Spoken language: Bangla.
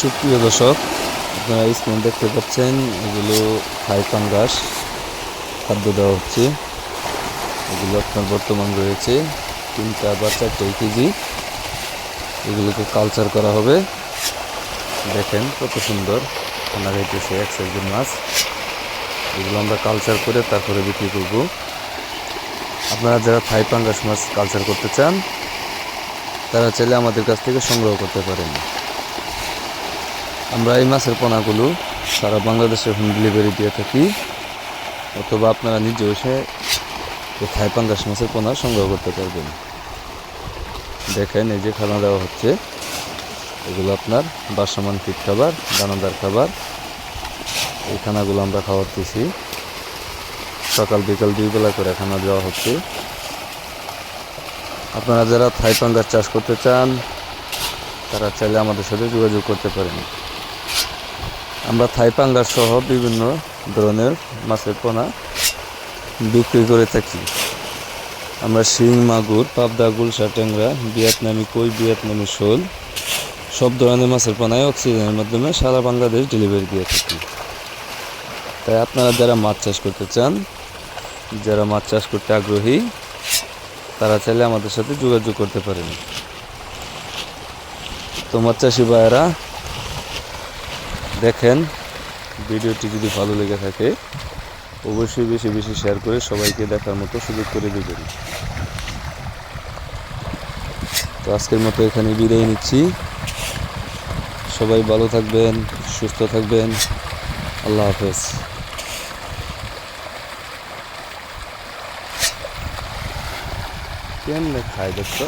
সুপ্রিয় দর্শক, আপনারা স্ক্রিন দেখতে পাচ্ছেন, এগুলো থাই পাঙ্গাস খাদ্য দেওয়া হচ্ছে। এগুলো আপনার বর্তমান রয়েছে তিনটা বা চারটে কেজি। এগুলোকে কালচার করা হবে। দেখেন কত সুন্দর। খানা খাইতেছে এক সাইজের মাছ। এগুলো আমরা কালচার করে তারপরে বিক্রি করব। আপনারা যারা থাই পাঙ্গাস মাছ কালচার করতে চান, তারা চাইলে আমাদের কাছ থেকে সংগ্রহ করতে পারেন। আমরা এই মাছের পোনাগুলো সারা বাংলাদেশে হোম ডেলিভারি দিয়ে থাকি। অথবা আপনারা নিজে এসে এই থাই পাঙ্গাস মাছের পোনা সংগ্রহ করতে পারবেন। দেখেন, এই যে খানা দেওয়া হচ্ছে, এগুলো আপনার বাসমান ফিট খাবার, দানাদার খাবার। এই খানাগুলো আমরা খাওয়াতেছি। সকাল বিকাল দুই বেলা করে খানা দেওয়া হচ্ছে। আপনারা যারা থাই পাঙ্গাস চাষ করতে চান, তারা চাইলে আমাদের সাথে যোগাযোগ করতে পারেন। আমরা থাই পাঙ্গাস সহ বিভিন্ন ধরনের মাছের পোনা বিক্রি করে থাকি। আমরা শিং, মাগুর, পাবদা, গুলশা, ট্যাংরা, ভিয়েতনামি কই, ভিয়েতনামি শোল, সব ধরনের মাছের পোনায় অক্সিজেনের মাধ্যমে সারা বাংলাদেশ ডেলিভারি দিয়ে থাকি। তাই আপনারা যারা মাছ চাষ করতে চান, যারা মাছ চাষ করতে আগ্রহী, তারা চাইলে আমাদের সাথে যোগাযোগ করতে পারেন। তো মাছ চাষি ভাইয়েরা দেখেন, ভিডিওটি যদি ভালো লেগে থাকে, অবশ্যই বেশি বেশি শেয়ার করে সবাইকে দেখার মতো সুযোগ করে দেবেন। তো আজকের মতো এখানে বিদায় নিচ্ছি। সবাই ভালো থাকবেন, সুস্থ থাকবেন। আল্লাহ হাফেজ। কেমনে খায় দেখছ?